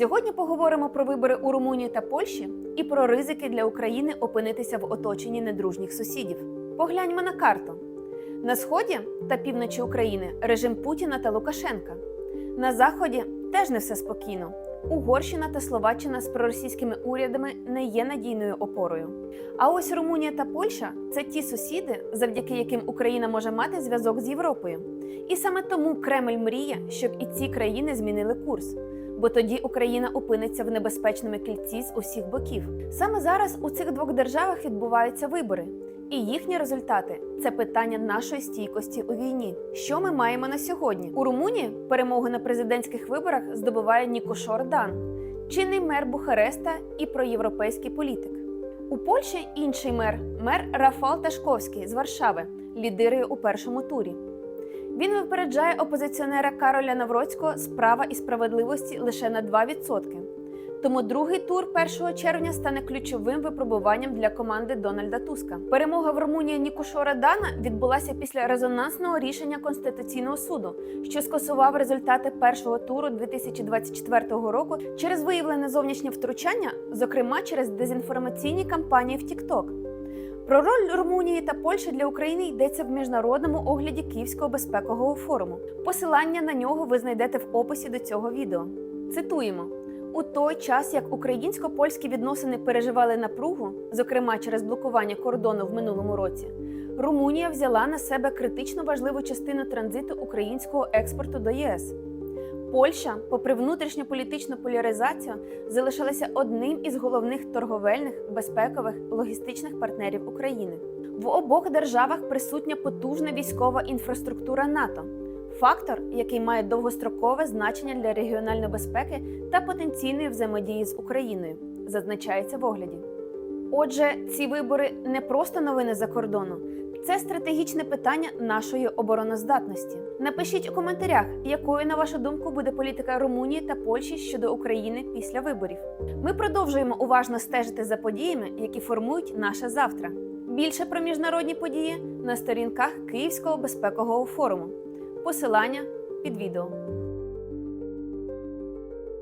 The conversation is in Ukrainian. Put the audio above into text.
Сьогодні поговоримо про вибори у Румунії та Польщі і про ризики для України опинитися в оточенні недружніх сусідів. Погляньмо на карту. На сході та півночі України режим Путіна та Лукашенка. На заході теж не все спокійно. Угорщина та Словаччина з проросійськими урядами не є надійною опорою. А ось Румунія та Польща це ті сусіди, завдяки яким Україна може мати зв'язок з Європою. І саме тому Кремль мріє, щоб і ці країни змінили курс. Бо тоді Україна опиниться в небезпечному кільці з усіх боків. Саме зараз у цих двох державах відбуваються вибори, і їхні результати це питання нашої стійкості у війні. Що ми маємо на сьогодні? У Румунії перемогу на президентських виборах здобуває Нікошор Дан, чинний мер Бухареста і проєвропейський політик. У Польщі інший мер, мер Рафал Ташковський з Варшави, лідирує у першому турі. Він випереджає опозиціонера Кароля Навроцького з права і справедливості лише на 2%. Тому другий тур 1 червня стане ключовим випробуванням для команди Дональда Туска. Перемога в Румунії Нікушора Дана відбулася після резонансного рішення Конституційного суду, що скасував результати першого туру 2024 року через виявлене зовнішнє втручання, зокрема через дезінформаційні кампанії в TikTok. Про роль Румунії та Польщі для України йдеться в міжнародному огляді Київського безпекового форуму. Посилання на нього ви знайдете в описі до цього відео. Цитуємо. У той час, як українсько-польські відносини переживали напругу, зокрема через блокування кордону в минулому році, Румунія взяла на себе критично важливу частину транзиту українського експорту до ЄС. Польща, попри внутрішню політичну поляризацію, залишилася одним із головних торговельних, безпекових, логістичних партнерів України. В обох державах присутня потужна військова інфраструктура НАТО, фактор, який має довгострокове значення для регіональної безпеки та потенційної взаємодії з Україною, зазначається в огляді. Отже, ці вибори не просто новини за кордону, це стратегічне питання нашої обороноздатності. Напишіть у коментарях, якою, на вашу думку, буде політика Румунії та Польщі щодо України після виборів. Ми продовжуємо уважно стежити за подіями, які формують наше завтра. Більше про міжнародні події на сторінках Київського безпекового форуму. Посилання під відео.